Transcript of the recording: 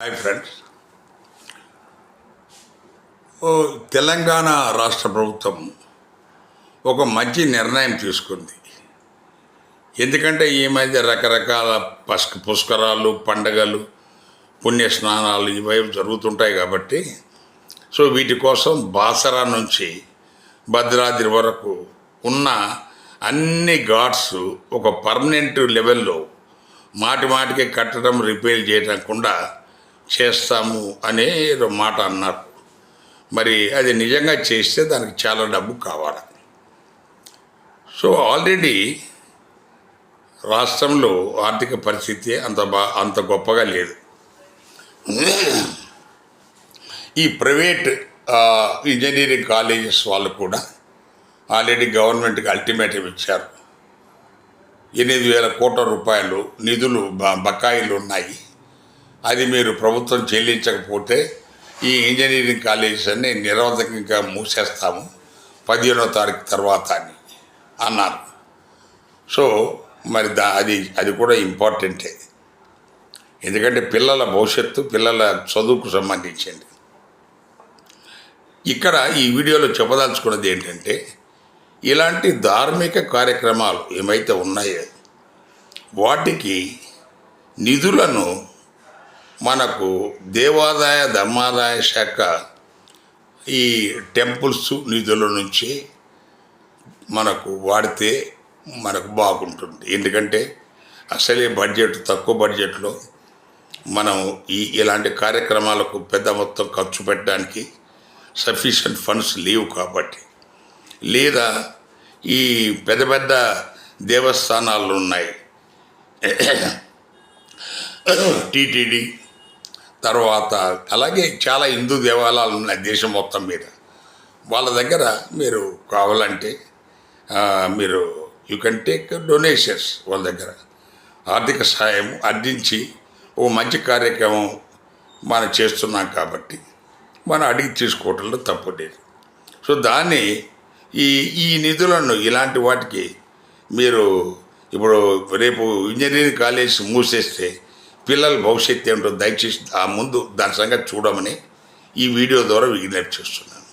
Hi friends ఓ తెలంగాణ రాష్ట్ర ప్రభుత్వం ఒక మంచి నిర్ణయం తీసుకుంది. ఎందుకంటే ఈ మధ్య రకరకాల పస్క పుష్కరాలు పండగలు పుణ్యస్నానాలు ఇవి జరుగుతుంటాయి కాబట్టి సో వీటి కోసం బాసరా నుంచి భద్రాద్రి వరకు ఉన్న అన్ని ఘాట్స్ ఒక పర్మనెంట్ లెవెల్లో మాటి మాటికి కట్టడం రిపేర్ చేయకుండా చేస్తాము అనే మాట అన్నారు. మరి అది నిజంగా చేస్తే దానికి చాలా డబ్బు కావాలి. సో ఆల్రెడీ రాష్ట్రంలో ఆర్థిక పరిస్థితి అంత బా అంత గొప్పగా లేదు. ఈ ప్రైవేట్ ఇంజనీరింగ్ కాలేజెస్ వాళ్ళు కూడా ఆల్రెడీ గవర్నమెంట్కి అల్టిమేటం ఇచ్చారు. ఎనిమిది వేల కోట్ల రూపాయలు నిధులు బ- బకాయిలు ఉన్నాయి. అది మీరు ప్రభుత్వం చెల్లించకపోతే ఈ ఇంజనీరింగ్ కాలేజెస్ అన్ని నిరోధకంగా మూసేస్తాము. పదిహేనో తారీఖు తర్వాత అని అన్నారు. సో మరి దా అది అది కూడా ఇంపార్టెంటే. ఎందుకంటే పిల్లల భవిష్యత్తు పిల్లల చదువుకు సంబంధించింది. ఇక్కడ ఈ వీడియోలో చెప్పదలుచుకున్నది ఏంటంటే ఇలాంటి ధార్మిక కార్యక్రమాలు ఏమైతే ఉన్నాయో వాటికి నిధులను మనకు దేవాదాయ ధర్మాదాయ శాఖ ఈ టెంపుల్స్ నిధుల నుంచి మనకు వాడితే మనకు బాగుంటుంది. ఎందుకంటే అసలే బడ్జెట్ తక్కువ బడ్జెట్లో మనం ఈ ఇలాంటి కార్యక్రమాలకు పెద్ద మొత్తం ఖర్చు పెట్టడానికి సఫిషియంట్ ఫండ్స్ లేవు కాబట్టి. లేదా ఈ పెద్ద పెద్ద దేవస్థానాలు ఉన్నాయి. టీటీడీ తర్వాత అలాగే చాలా హిందూ దేవాలయాలు ఉన్నాయి దేశం మొత్తం మీద. వాళ్ళ దగ్గర మీరు కావాలంటే మీరు యూ కెన్ టేక్ డొనేషన్స్ వాళ్ళ దగ్గర. ఆర్థిక సహాయం అందించి ఓ మంచి కార్యక్రమం మనం చేస్తున్నాం కాబట్టి మనం అడిగి తీసుకోవటంలో తప్పు లేదు. సో దాన్ని ఈ ఈ నిధులను ఇలాంటి వాటికి మీరు ఇప్పుడు రేపు ఇంజనీరింగ్ కాలేజ్ మూసేస్తే పిల్లల భవిష్యత్తు ఏమిటో దయచేసి ఆ ముందు దాని సంగతి చూడమని ఈ వీడియో ద్వారా విజ్ఞప్తి చేస్తున్నాను.